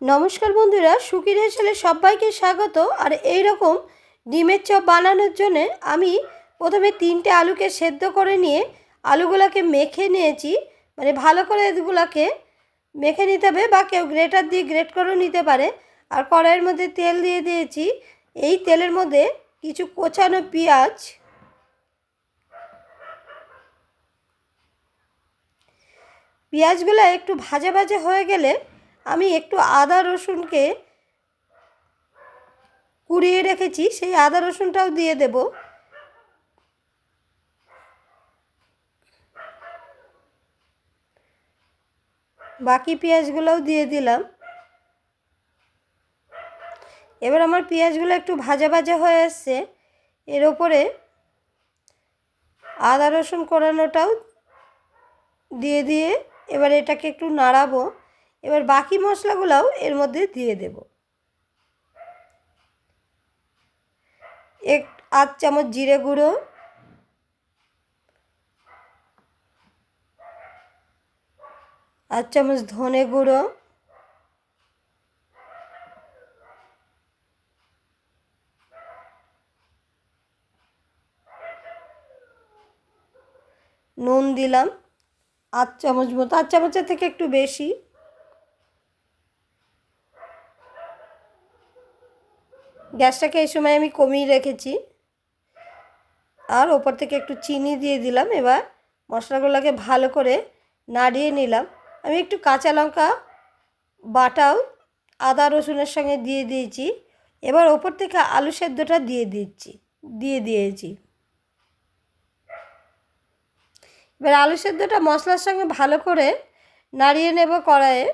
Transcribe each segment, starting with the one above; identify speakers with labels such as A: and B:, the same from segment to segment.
A: নমস্কার বন্ধুরা, সুখীর হেসেলে সবাইকে স্বাগত। আর এই রকম ডিমের চপ বানানোর জন্যে আমি প্রথমে তিনটে আলুকে সেদ্ধ করে নিয়ে আলুগুলোকে মেখে নিয়েছি। মানে ভালো করে এগুলোকে মেখে নিতে হবে বা কেউ গ্রেটার দিয়ে গ্রেট করেও নিতে পারে। আর কড়াইয়ের মধ্যে তেল দিয়ে দিয়েছি। এই তেলের মধ্যে কিছু কোচানো পেঁয়াজ, পেঁয়াজগুলো একটু ভাজা ভাজা হয়ে গেলে আমি একটু আদা রসুনকে কুড়িয়ে রেখেছি, সেই আদা রসুনটাও দিয়ে দেব। বাকি পেঁয়াজগুলোও দিয়ে দিলাম। এবার আমার পেঁয়াজগুলো একটু ভাজা ভাজা হয়ে আসছে। এর ওপরে আদা রসুন কোরানোটাও দিয়ে দিয়ে এবার এটাকে একটু নাড়াবো। এবার বাকি মশলাগুলোও এর মধ্যে দিয়ে দেব। এক, আধ চামচ জিরে গুঁড়ো। আধ চামচ ধনে গুঁড়ো। নুন দিলাম। আধ চামচ মতো, আধ চামচের থেকে একটু বেশি। গ্যাসটাকে এই সময় আমি কমিয়ে রেখেছি। আর ওপর থেকে একটু চিনি দিয়ে দিলাম। এবার মশলাগুলোকে ভালো করে নাড়িয়ে নিলাম। আমি একটু কাঁচা লঙ্কা বাটাও আদা রসুনের সঙ্গে দিয়ে দিয়েছি। এবার ওপর থেকে আলু সেদ্ধটা দিয়ে দিচ্ছি, দিয়ে দিয়েছি। এবার আলু সেদ্ধটা মশলার সঙ্গে ভালো করে নাড়িয়ে নেব কড়াইয়ে।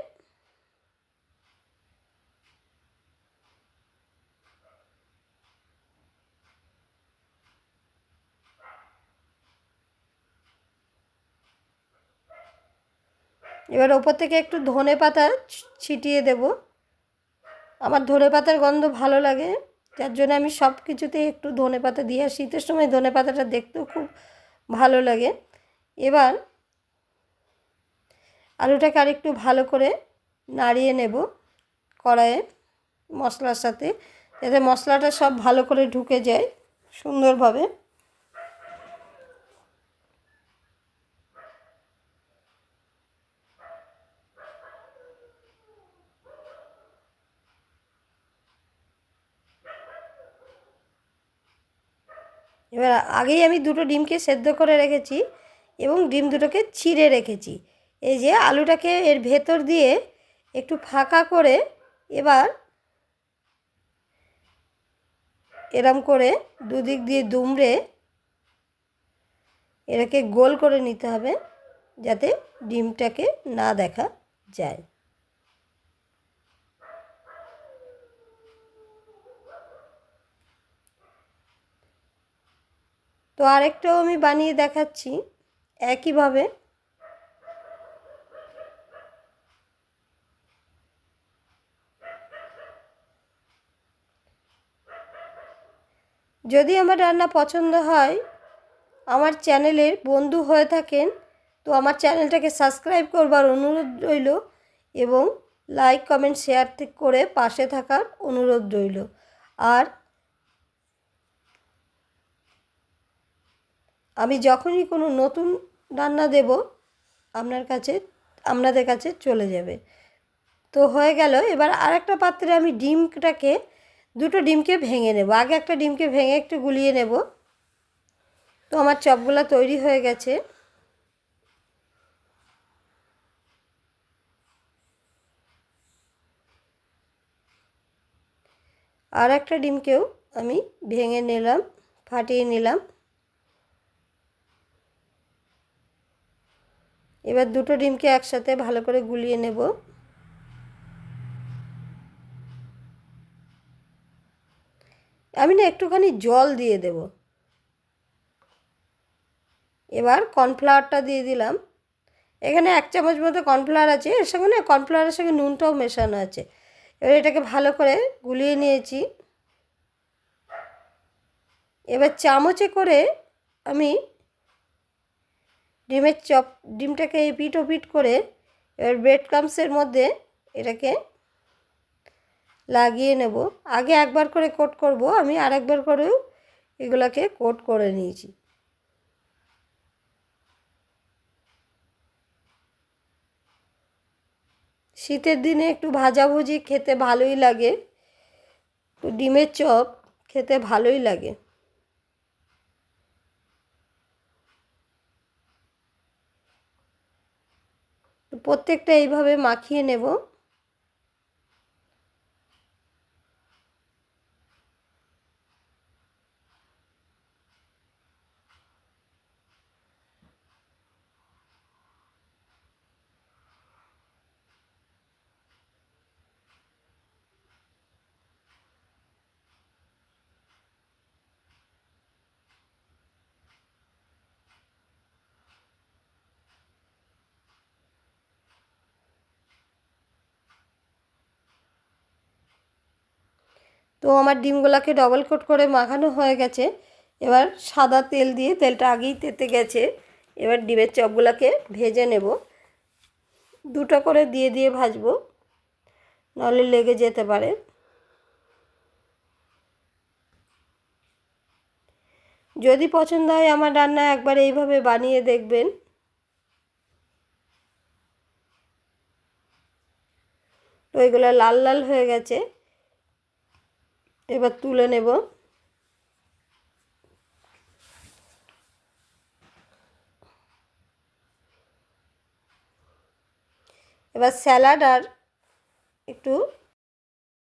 A: এবার ওপর থেকে একটু ধনে পাতা ছিটিয়ে দেব। আমার ধনে পাতার গন্ধ ভালো লাগে, যার জন্য আমি সব কিছুতেই একটু ধনে পাতা দিই আর শীতের সময় ধনে পাতাটা দেখতেও খুব ভালো লাগে। এবার আলুটাকে আরেকটু ভালো করে নাড়িয়ে নেব কড়াইয়ে মশলার সাথে, যাতে মশলাটা সব ভালো করে ঢুকে যায় সুন্দরভাবে। এবার আগেই আমি দুটো ডিমকে সেদ্ধ করে রেখেছি এবং ডিম দুটোকে ছিঁড়ে রেখেছি। এই যে আলুটাকে এর ভেতর দিয়ে একটু ফাঁকা করে এবার এরম করে দুদিক দিয়ে দুমড়ে এটাকে গোল করে নিতে হবে যাতে ডিমটাকে না দেখা যায়। তো আরেকটাও আমি বানিয়ে দেখাচ্ছি একইভাবে। যদি আমার রান্না পছন্দ হয়, আমার চ্যানেলের বন্ধু হয়ে থাকেন, তো আমার চ্যানেলটাকে সাবস্ক্রাইব করবার অনুরোধ রইল এবং লাইক, কমেন্ট, শেয়ার করে পাশে থাকার অনুরোধ রইল। আর আমি যখনই কোনো নতুন রান্না দেব, আপনার কাছে, আপনাদের কাছে চলে যাবে। তো হয়ে গেল, এবার আর একটা পাত্রে আমি ডিমটাকে, দুটো ডিমকে ভেঙে নেব। আগে একটা ডিমকে ভেঙে একটু গুলিয়ে নেব। তো আমার চপগুলো তৈরি হয়ে গেছে। আর একটা ডিমকেও আমি ভেঙে নিলাম, ফাটিয়ে নিলাম। এবার দুটো ডিমকে একসাথে ভালো করে গুলিয়ে নেব। আমি না একটুখানি জল দিয়ে দেব। এবার কর্নফ্লাওয়ারটা দিয়ে দিলাম। এখানে এক চামচ মতো কর্নফ্লাওয়ার আছে, এর সঙ্গে না কর্নফ্লাওয়ারের সঙ্গে নুনটাও মেশানো আছে। এবার এটাকে ভালো করে গুলিয়ে নিয়েছি। এবার চামচে করে আমি ডিমের চপ, ডিমটাকে এপিট ওপিট করে এবার ব্রেড ক্রামসের মধ্যে এটাকে লাগিয়ে নেব। আগে একবার করে কোট করব, আমি আর একবার করেও এগুলাকে কোট করে নিয়েছি। শীতের দিনে একটু ভাজাভুজি খেতে ভালোই লাগে। ডিমের চপ খেতে ভালোই লাগে। প্রত্যেকটা এইভাবে মাখিয়ে নেব। তো আমার ডিমগুলোকে ডবল কোট করে মাখানো হয়ে গেছে। এবার সাদা তেল দিয়ে তেলটা আগেই তেতে গেছে। এবার ডিমের চপগুলোকে ভেজে নেব। দুটো করে দিয়ে দিয়ে ভাজবো। নাহলে লেগে যেতে পারে। যদি পছন্দ হয় আমার রান্না একবার এইভাবে বানিয়ে দেখবেন। তো এগুলো লাল লাল হয়ে গেছে। এবার তুলে নেব। এবার স্যালাড আর একটু